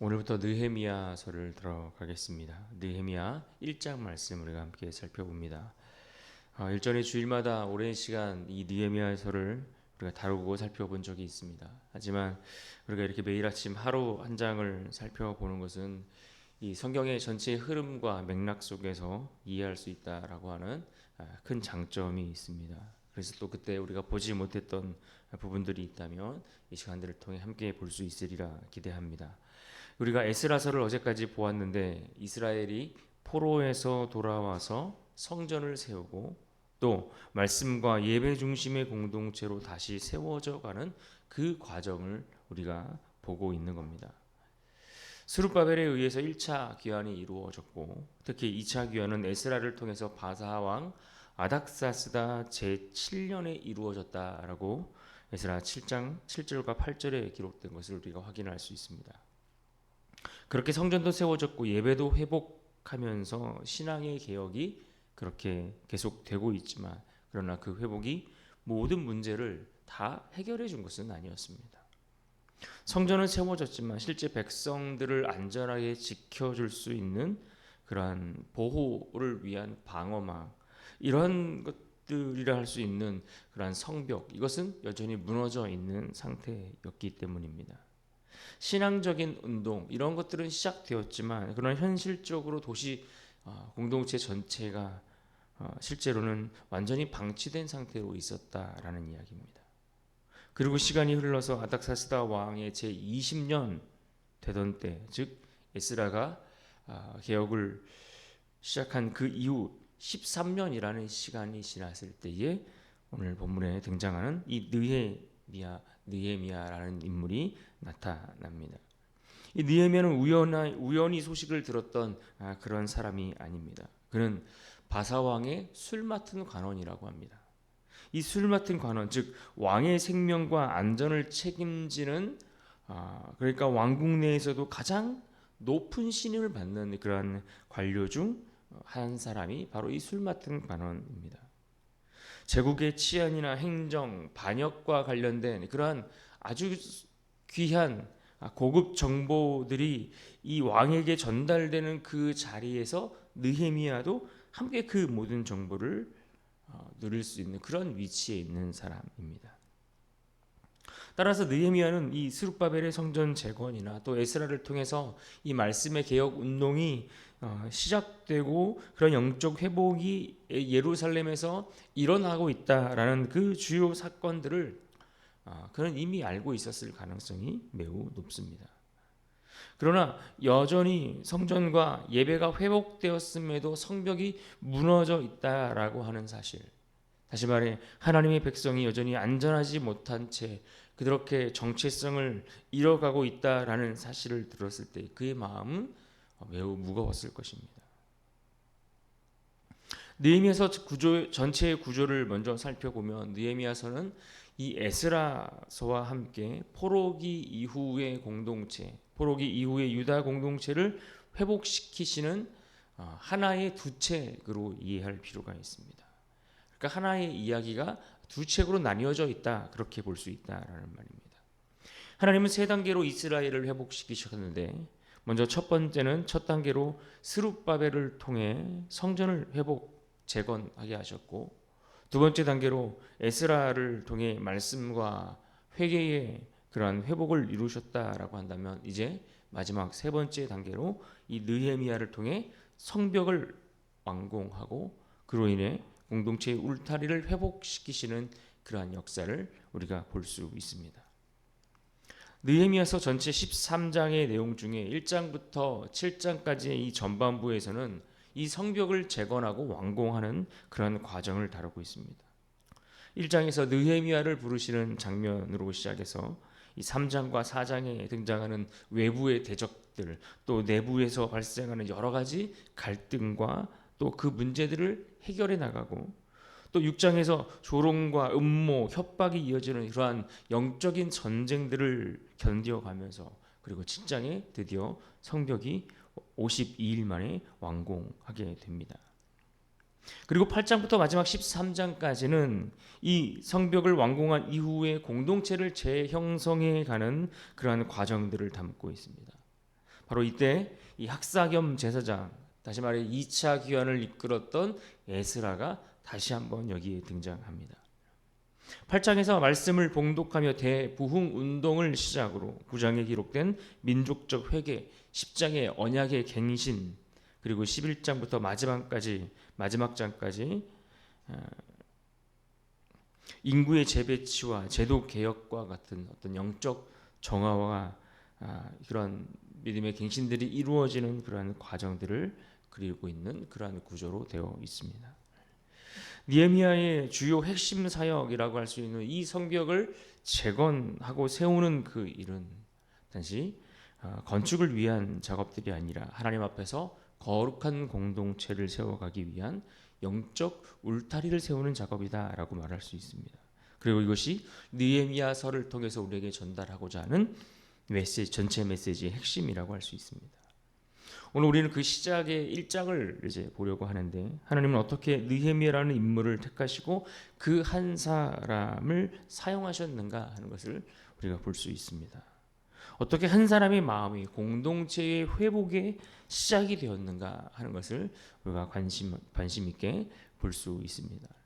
오늘부터 느헤미야서를 들어가겠습니다. 느헤미야 1장 말씀 우리가 함께 살펴봅니다. 어, 일전에 주일마다 오랜 시간 이 느헤미야서를 우리가 다루고 살펴본 적이 있습니다. 하지만 우리가 이렇게 매일 아침 하루 한 장을 살펴보는 것은 이 성경의 전체 흐름과 맥락 속에서 이해할 수 있다라고 하는 아, 큰 장점이 있습니다. 그래서 또 그때 우리가 보지 못했던 부분들이 있다면 이 시간들을 통해 함께 볼 수 있으리라 기대합니다. 우리가 에스라서를 어제까지 보았는데 이스라엘이 포로에서 돌아와서 성전을 세우고 또 말씀과 예배 중심의 공동체로 다시 세워져 가는 그 과정을 우리가 보고 있는 겁니다. 스룹바벨에 의해서 1차 귀환이 이루어졌고 특히 2차 귀환은 에스라를 통해서 바사 왕 아닥사스다 제7년에 이루어졌다라고 에스라 7장 7절과 8절에 기록된 것을 우리가 확인할 수 있습니다. 그렇게 성전도 세워졌고 예배도 회복하면서 신앙의 개혁이 그렇게 계속되고 있지만 그러나 그 회복이 모든 문제를 다 해결해 준 것은 아니었습니다. 성전은 세워졌지만 실제 백성들을 안전하게 지켜줄 수 있는 그러한 보호를 위한 방어망 이런 것들이라 할 수 있는 그러한 성벽 이것은 여전히 무너져 있는 상태였기 때문입니다. 신앙적인 운동 이런 것들은 시작되었지만 그러나 현실적으로 도시 어, 공동체 전체가 어, 실제로는 완전히 방치된 상태로 있었다라는 이야기입니다. 그리고 시간이 흘러서 아닥사스다 왕의 제 20년 되던 때, 즉 에스라가 아, 개혁을 시작한 그 이후 13년이라는 시간이 지났을 때에 오늘 본문에 등장하는 이 느헤미야 느헤미야라는 인물이 나타납니다. 이 느헤미야는 우연히, 우연히 소식을 들었던 아, 그런 사람이 아닙니다. 그는 바사 왕의 술 맡은 관원이라고 합니다. 이 술 맡은 관원, 즉 왕의 생명과 안전을 책임지는 아, 그러니까 왕국 내에서도 가장 높은 신임을 받는 그러한 관료 중 한 사람이 바로 이 술 맡은 관원입니다. 제국의 치안이나 행정, 반역과 관련된 그러한 아주 귀한 고급 정보들이 이 왕에게 전달되는 그 자리에서 느헤미야도 함께 그 모든 정보를 어, 누릴 수 있는 그런 위치에 있는 사람입니다. 따라서 느헤미야는 이 스룹바벨의 성전 재건이나 또 에스라를 통해서 이 말씀의 개혁 운동이 어, 시작되고 그런 영적 회복이 예루살렘에서 일어나고 있다라는 그 주요 사건들을 어, 그는 이미 알고 있었을 가능성이 매우 높습니다. 그러나 여전히 성전과 예배가 회복되었음에도 성벽이 무너져 있다라고 하는 사실. 다시 말해 하나님의 백성이 여전히 안전하지 못한 채 그렇게 정체성을 잃어가고 있다라는 사실을 들었을 때 그의 마음은 매우 무거웠을 것입니다. 느헤미야서 구조 전체의 구조를 먼저 살펴보면 느헤미야서는 이 에스라서와 함께 포로기 이후의 공동체, 포로기 이후의 유다 공동체를 회복시키시는 어, 하나의 두 책으로 이해할 필요가 있습니다. 그러니까 하나의 이야기가 두 책으로 나뉘어져 있다 그렇게 볼 수 있다라는 말입니다. 하나님은 세 단계로 이스라엘을 회복시키셨는데 먼저 첫 번째는 첫 단계로 스룹바벨을 통해 성전을 회복 재건하게 하셨고 두 번째 단계로 에스라를 통해 말씀과 회개의 그러한 회복을 이루셨다라고 한다면 이제 마지막 세 번째 단계로 이 느헤미야를 통해 성벽을 완공하고 그로 인해 공동체의 울타리를 회복시키시는 그러한 역사를 우리가 볼 수 있습니다. 느헤미야서 전체 13장의 내용 중에 1장부터 7장까지의 이 전반부에서는 이 성벽을 재건하고 완공하는 그런 과정을 다루고 있습니다. 1장에서 느헤미야를 부르시는 장면으로 시작해서 이 3장과 4장에 등장하는 외부의 대적들 또 내부에서 발생하는 여러 가지 갈등과 또 그 문제들을 해결해 나가고 또 6장에서 조롱과 음모, 협박이 이어지는 이러한 영적인 전쟁들을 견뎌가면서 그리고 7장에 드디어 성벽이 52일 만에 완공하게 됩니다. 그리고 8장부터 마지막 13장까지는 이 성벽을 완공한 이후에 공동체를 재형성해 가는 그러한 과정들을 담고 있습니다. 바로 이때 이 학사 겸 제사장 다시 말해 2차 귀환을 이끌었던 에스라가 다시 한번 여기에 등장합니다. 8장에서 말씀을 봉독하며 대부흥 운동을 시작으로 9장에 기록된 민족적 회개, 10장의 언약의 갱신, 그리고 11장부터 마지막까지 마지막 장까지 어, 인구의 재배치와 제도 개혁과 같은 어떤 영적 정화와 아, 그런 믿음의 갱신들이 이루어지는 그러한 과정들을 그리고 있는 그러한 구조로 되어 있습니다. 니에미아의 주요 핵심 사역이라고 할 수 있는 이 성벽을 재건하고 세우는 그 일은 단지 아, 건축을 위한 작업들이 아니라 하나님 앞에서 거룩한 공동체를 세워가기 위한 영적 울타리를 세우는 작업이다라고 말할 수 있습니다. 그리고 이것이 느헤미야서를 통해서 우리에게 전달하고자 하는 메시지 전체 메시지의 핵심이라고 할 수 있습니다. 오늘 우리는 그 시작의 1장을 이제 보려고 하는데 하나님은 어떻게 느헤미야라는 인물을 택하시고 그 한 사람을 사용하셨는가 하는 것을 우리가 볼 수 있습니다. 어떻게 한 사람의 마음이 공동체의 회복의 시작이 되었는가 하는 것을 우리가 관심 관심 있게 볼 수 있습니다.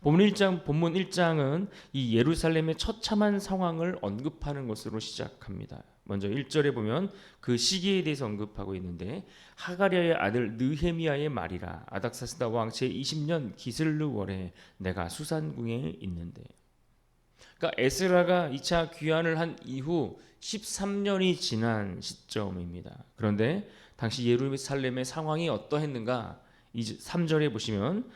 본문 1장 본문 1장은 이 예루살렘의 처참한 상황을 언급하는 것으로 시작합니다. 먼저 1절에 보면 그 시기에 대해서 언급하고 있는데 하가랴의 아들 느헤미야의 말이라 아닥사스다 왕 제 20년 기슬르 월에 내가 수산궁에 있는데 그러니까 에스라가 2차 귀환을 한 이후 13년이 지난 시점입니다. 그런데 당시 예루살렘의 상황이 어떠했는가? 3절에 보시면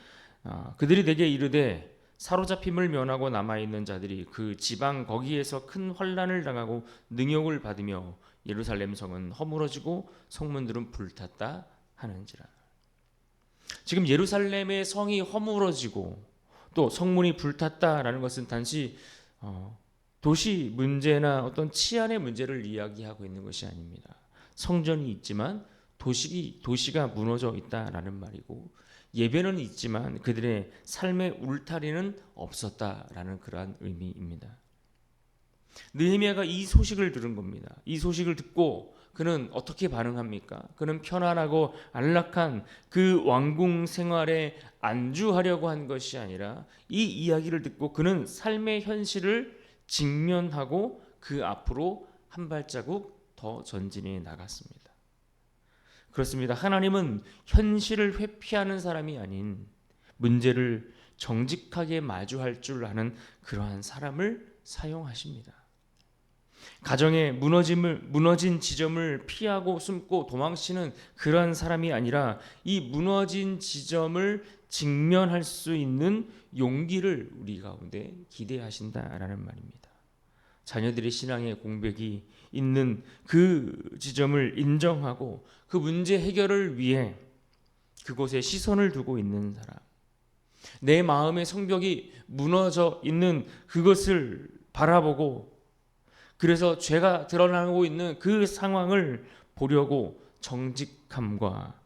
아, 그들이 내게 이르되 사로잡힘을 면하고 남아 있는 자들이 그 지방 거기에서 큰 환란을 당하고 능욕을 받으며 예루살렘 성은 허물어지고 성문들은 불탔다 하는지라. 지금 예루살렘의 성이 허물어지고 또 성문이 불탔다라는 것은 단지 어, 도시 문제나 어떤 치안의 문제를 이야기하고 있는 것이 아닙니다. 성전이 있지만 도시 도시가 무너져 있다라는 말이고 예배는 있지만 그들의 삶의 울타리는 없었다라는 그러한 의미입니다. 느헤미야가 이 소식을 들은 겁니다. 이 소식을 듣고 그는 어떻게 반응합니까? 그는 편안하고 안락한 그 왕궁 생활에 안주하려고 한 것이 아니라 이 이야기를 듣고 그는 삶의 현실을 직면하고 그 앞으로 한 발자국 더 전진해 나갔습니다. 그렇습니다. 하나님은 현실을 회피하는 사람이 아닌 문제를 정직하게 마주할 줄 아는 그러한 사람을 사용하십니다. 가정의 무너짐을 무너진 지점을 피하고 숨고 도망치는 그러한 사람이 아니라 이 무너진 지점을 직면할 수 있는 용기를 우리 가운데 기대하신다라는 말입니다. 자녀들의 신앙의 공백이 있는 그 지점을 인정하고 그 문제 해결을 위해 그곳에 시선을 두고 있는 사람. 내 마음의 성벽이 무너져 있는 그것을 바라보고 그래서 죄가 드러나고 있는 그 상황을 보려고 정직함과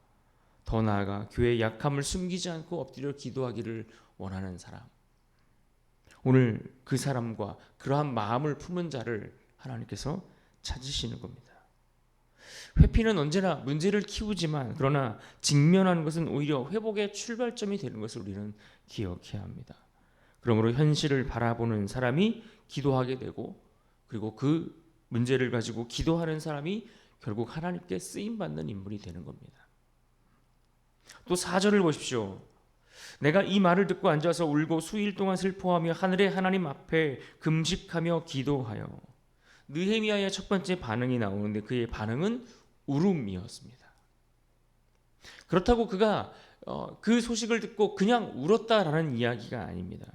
더 나아가 교회의 약함을 숨기지 않고 엎드려 기도하기를 원하는 사람. 오늘 그 사람과 그러한 마음을 품은 자를 하나님께서 찾으시는 겁니다. 회피는 언제나 문제를 키우지만 그러나 직면하는 것은 오히려 회복의 출발점이 되는 것을 우리는 기억해야 합니다. 그러므로 현실을 바라보는 사람이 기도하게 되고 그리고 그 문제를 가지고 기도하는 사람이 결국 하나님께 쓰임 받는 인물이 되는 겁니다. 또 4절을 보십시오. 내가 이 말을 듣고 앉아서 울고 수일 동안 슬퍼하며 하늘의 하나님 앞에 금식하며 기도하여 느헤미야의 첫 번째 반응이 나오는데 그의 반응은 울음이었습니다. 그렇다고 그가 어, 그 소식을 듣고 그냥 울었다라는 이야기가 아닙니다.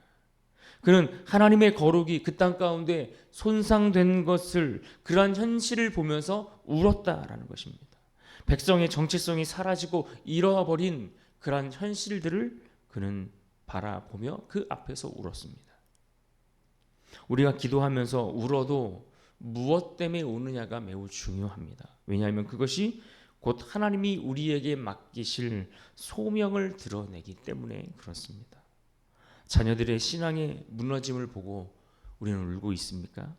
그는 하나님의 거룩이 그 땅 가운데 손상된 것을 그러한 현실을 보면서 울었다라는 것입니다. 백성의 정체성이 사라지고 잃어버린 그러한 현실들을 그는 바라보며 그 앞에서 울었습니다. 우리가 기도하면서 울어도 무엇 때문에 우느냐가 매우 중요합니다. 왜냐하면 그것이 곧 하나님이 우리에게 맡기실 소명을 드러내기 때문에 그렇습니다. 자녀들의 신앙의 무너짐을 보고 우리는 울고 있습니까?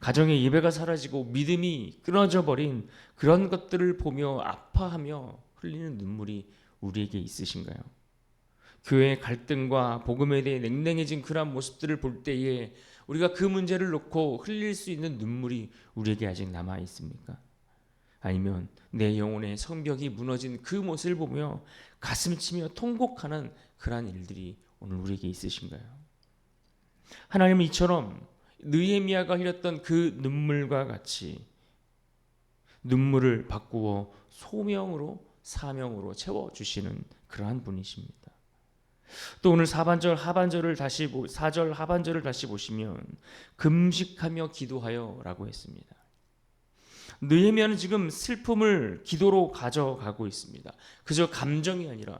가정의 예배가 사라지고 믿음이 끊어져 버린 그런 것들을 보며 아파하며 흘리는 눈물이 우리에게 있으신가요? 교회의 갈등과 복음에 대해 냉랭해진 그러한 모습들을 볼 때에 우리가 그 문제를 놓고 흘릴 수 있는 눈물이 우리에게 아직 남아 있습니까? 아니면 내 영혼의 성벽이 무너진 그 모습을 보며 가슴 치며 통곡하는 그러한 일들이 오늘 우리에게 있으신가요? 하나님은 이처럼 느헤미야가 흘렸던 그 눈물과 같이 눈물을 바꾸어 소명으로 사명으로 채워 주시는 그러한 분이십니다. 또 오늘 사반절 하반절을 다시 보, 4절 하반절을 다시 보시면 금식하며 기도하여라고 했습니다. 느헤미야는 지금 슬픔을 기도로 가져가고 있습니다. 그저 감정이 아니라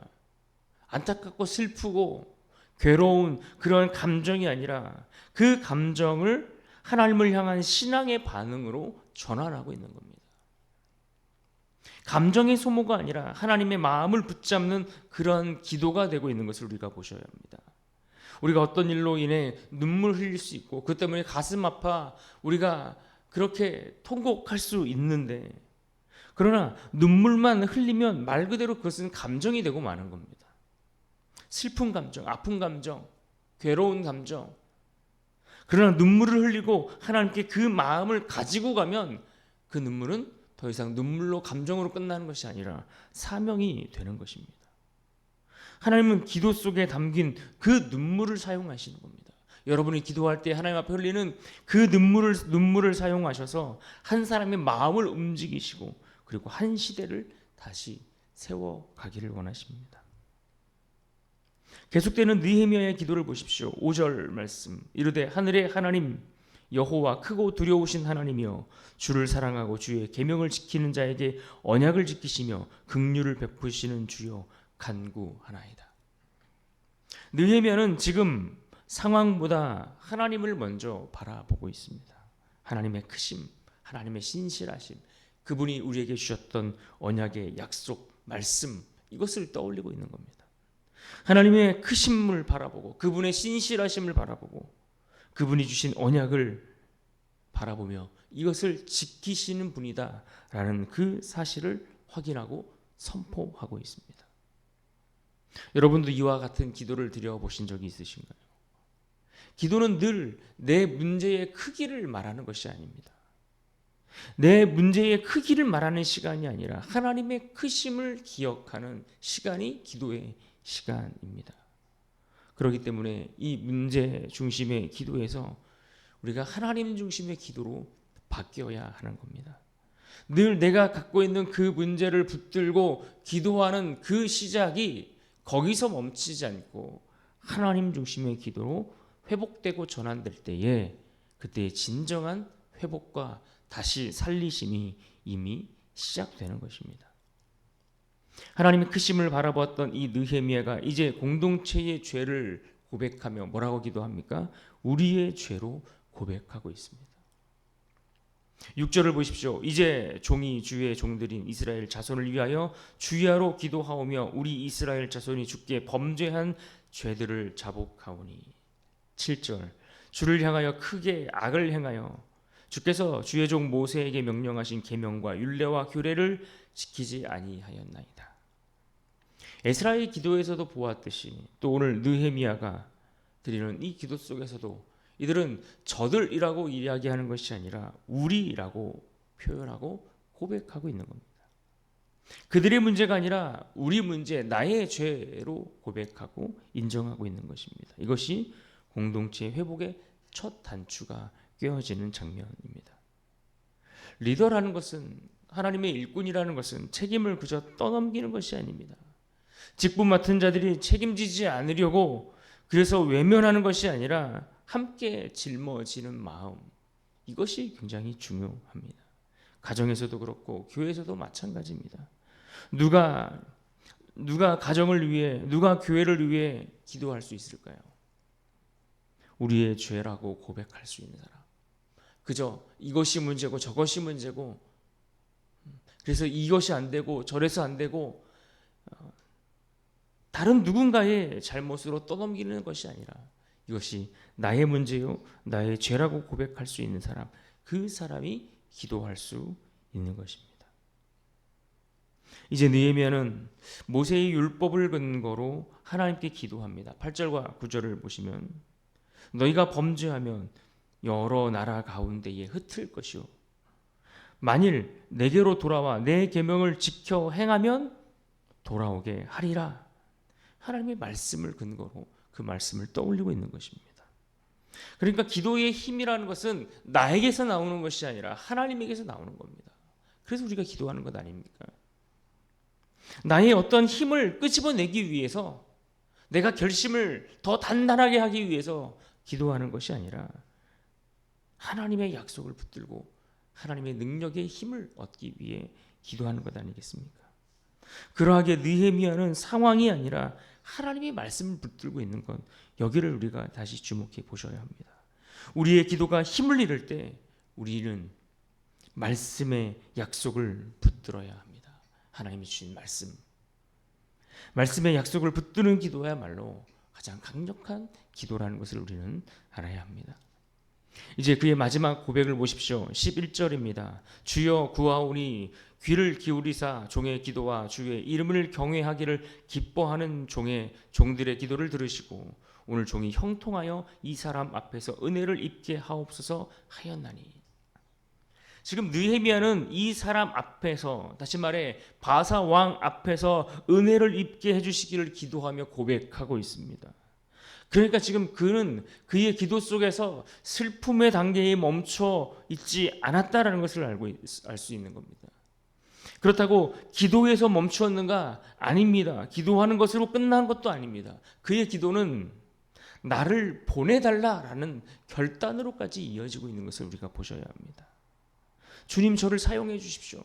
안타깝고 슬프고 괴로운 그런 감정이 아니라 그 감정을 하나님을 향한 신앙의 반응으로 전환하고 있는 겁니다. 감정의 소모가 아니라 하나님의 마음을 붙잡는 그런 기도가 되고 있는 것을 우리가 보셔야 합니다. 우리가 어떤 일로 인해 눈물 흘릴 수 있고 그 때문에 가슴 아파 우리가 그렇게 통곡할 수 있는데 그러나 눈물만 흘리면 말 그대로 그것은 감정이 되고 마는 겁니다. 슬픈 감정, 아픈 감정, 괴로운 감정. 그러나 눈물을 흘리고 하나님께 그 마음을 가지고 가면 그 눈물은 더 이상 눈물로 감정으로 끝나는 것이 아니라 사명이 되는 것입니다. 하나님은 기도 속에 담긴 그 눈물을 사용하시는 겁니다. 여러분이 기도할 때 하나님 앞에 흘리는 그 눈물을 눈물을 사용하셔서 한 사람의 마음을 움직이시고 그리고 한 시대를 다시 세워 가기를 원하십니다. 계속되는 느헤미야의 기도를 보십시오. 5절 말씀. 이르되 하늘의 하나님 여호와 크고 두려우신 하나님이여 주를 사랑하고 주의 계명을 지키는 자에게 언약을 지키시며 긍휼을 베푸시는 주여 간구하나이다. 느헤미야는 지금 상황보다 하나님을 먼저 바라보고 있습니다. 하나님의 크심, 하나님의 신실하심, 그분이 우리에게 주셨던 언약의 약속, 말씀 이것을 떠올리고 있는 겁니다. 하나님의 크심을 바라보고 그분의 신실하심을 바라보고 그분이 주신 언약을 바라보며 이것을 지키시는 분이다라는 그 사실을 확인하고 선포하고 있습니다. 여러분도 이와 같은 기도를 드려 보신 적이 있으신가요? 기도는 늘 내 문제의 크기를 말하는 것이 아닙니다. 내 문제의 크기를 말하는 시간이 아니라 하나님의 크심을 기억하는 시간이 기도의 시간입니다. 그렇기 때문에 이 문제 중심의 기도에서 우리가 하나님 중심의 기도로 바뀌어야 하는 겁니다. 늘 내가 갖고 있는 그 문제를 붙들고 기도하는 그 시작이 거기서 멈추지 않고 하나님 중심의 기도로 회복되고 전환될 때에 그때의 진정한 회복과 다시 살리심이 이미 시작되는 것입니다. 하나님의 크심을 바라보았던 이 느헤미야가 이제 공동체의 죄를 고백하며 뭐라고 기도합니까? 우리의 죄로 고백하고 있습니다. 6절을 보십시오. 이제 종이 주의 종들인 이스라엘 자손을 위하여 주야로 기도하오며 우리 이스라엘 자손이 주께 범죄한 죄들을 자복하오니 7절 주를 향하여 크게 악을 행하여 주께서 주의 종 모세에게 명령하신 계명과 율례와 규례를 지키지 아니하였나이다. 에스라의 기도에서도 보았듯이 또 오늘 느헤미야가 드리는 이 기도 속에서도 이들은 저들이라고 이야기하는 것이 아니라 우리라고 표현하고 고백하고 있는 겁니다. 그들의 문제가 아니라 우리 문제, 나의 죄로 고백하고 인정하고 있는 것입니다. 이것이 공동체 회복의 첫 단추가 꿰어지는 장면입니다. 리더라는 것은 하나님의 일꾼이라는 것은 책임을 그저 떠넘기는 것이 아닙니다. 직분 맡은 자들이 책임지지 않으려고 그래서 외면하는 것이 아니라 함께 짊어지는 마음 이것이 굉장히 중요합니다. 가정에서도 그렇고 교회에서도 마찬가지입니다. 누가 누가 가정을 위해 누가 교회를 위해 기도할 수 있을까요? 우리의 죄라고 고백할 수 있는 사람. 그저 이것이 문제고 저것이 문제고 그래서 이것이 안 되고 저래서 안 되고 어, 다른 누군가의 잘못으로 떠넘기는 것이 아니라 이것이 나의 문제요, 나의 죄라고 고백할 수 있는 사람, 그 사람이 기도할 수 있는 것입니다. 이제 느헤미야는 모세의 율법을 근거로 하나님께 기도합니다. 8절과 9절을 보시면 너희가 범죄하면 여러 나라 가운데에 흩을 것이요 만일 내게로 돌아와 내 계명을 지켜 행하면 돌아오게 하리라. 하나님의 말씀을 근거로 그 말씀을 떠올리고 있는 것입니다. 그러니까 기도의 힘이라는 것은 나에게서 나오는 것이 아니라 하나님에게서 나오는 겁니다. 그래서 우리가 기도하는 것 아닙니까? 나의 어떤 힘을 끄집어내기 위해서 내가 결심을 더 단단하게 하기 위해서 기도하는 것이 아니라 하나님의 약속을 붙들고 하나님의 능력의 힘을 얻기 위해 기도하는 것 아니겠습니까? 그러하게 느헤미야는 상황이 아니라 하나님의 말씀을 붙들고 있는 건 여기를 우리가 다시 주목해 보셔야 합니다. 우리의 기도가 힘을 잃을 때 우리는 말씀의 약속을 붙들어야 합니다. 하나님이 주신 말씀. 말씀의 약속을 붙드는 기도야말로 가장 강력한 기도라는 것을 우리는 알아야 합니다. 이제 그의 마지막 고백을 보십시오. 11절입니다. 주여 구하오니 귀를 기울이사 종의 기도와 주의 이름을 경외하기를 기뻐하는 종의 종들의 기도를 들으시고 오늘 종이 형통하여 이 사람 앞에서 은혜를 입게 하옵소서 하였나니 지금 느헤미야는 이 사람 앞에서 다시 말해 바사 왕 앞에서 은혜를 입게 해 주시기를 기도하며 고백하고 있습니다. 그러니까 지금 그는 그의 기도 속에서 슬픔의 단계에 멈춰 있지 않았다라는 것을 알고 알 수 있는 겁니다. 그렇다고 기도에서 멈추었는가? 아닙니다. 기도하는 것으로 끝난 것도 아닙니다. 그의 기도는 나를 보내달라라는 결단으로까지 이어지고 있는 것을 우리가 보셔야 합니다. 주님 저를 사용해 주십시오.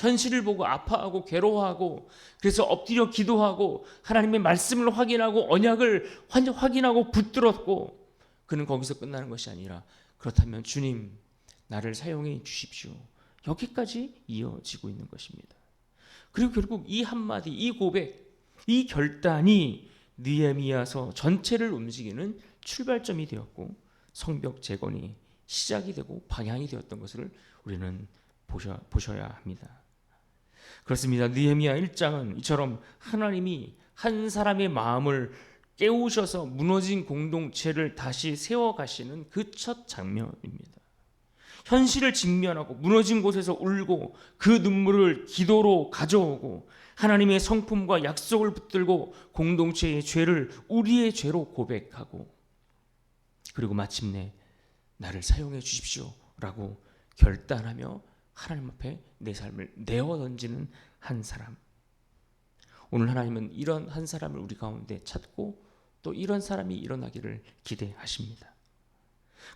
현실을 보고 아파하고 괴로워하고 그래서 엎드려 기도하고 하나님의 말씀을 확인하고 언약을 확인하고 붙들었고 그는 거기서 끝나는 것이 아니라 그렇다면 주님 나를 사용해 주십시오. 여기까지 이어지고 있는 것입니다. 그리고 결국 이 한마디 이 고백 이 결단이 느헤미야서 전체를 움직이는 출발점이 되었고 성벽 재건이 시작이 되고 방향이 되었던 것을 우리는 보셔, 보셔야 합니다. 그렇습니다. 느헤미야 1장은 이처럼 하나님이 한 사람의 마음을 깨우셔서 무너진 공동체를 다시 세워 가시는 그 첫 장면입니다. 현실을 직면하고 무너진 곳에서 울고 그 눈물을 기도로 가져오고 하나님의 성품과 약속을 붙들고 공동체의 죄를 우리의 죄로 고백하고 그리고 마침내 나를 사용해 주십시오라고 결단하며 하나님 앞에 내 삶을 내어 던지는 한 사람. 오늘 하나님은 이런 한 사람을 우리 가운데 찾고 또 이런 사람이 일어나기를 기대하십니다.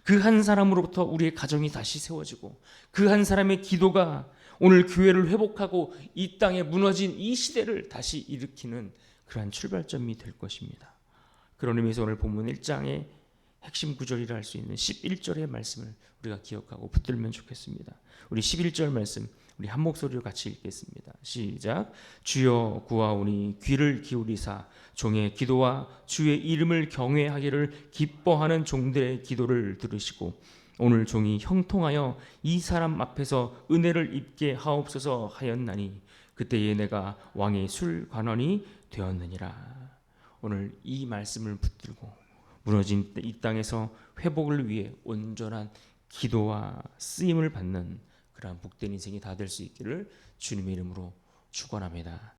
그 한 사람으로부터 우리의 가정이 다시 세워지고 그 한 사람의 기도가 오늘 교회를 회복하고 이 땅에 무너진 이 시대를 다시 일으키는 그러한 출발점이 될 것입니다. 그런 의미에서 오늘 본문 1장의 핵심 구절이라 할 수 있는 11절의 말씀을 우리가 기억하고 붙들면 좋겠습니다. 우리 11절 말씀 우리 한 목소리로 같이 읽겠습니다. 시작. 주여 구하오니 귀를 기울이사 종의 기도와 주의 이름을 경외하기를 기뻐하는 종들의 기도를 들으시고 오늘 종이 형통하여 이 사람 앞에서 은혜를 입게 하옵소서 하였나니 그때에 내가 왕의 술 관원이 되었느니라. 오늘 이 말씀을 붙들고 무너진 이 땅에서 회복을 위해 온전한 기도와 쓰임을 받는 그러한 복된 인생이 다 될 수 있기를 주님의 이름으로 축원합니다.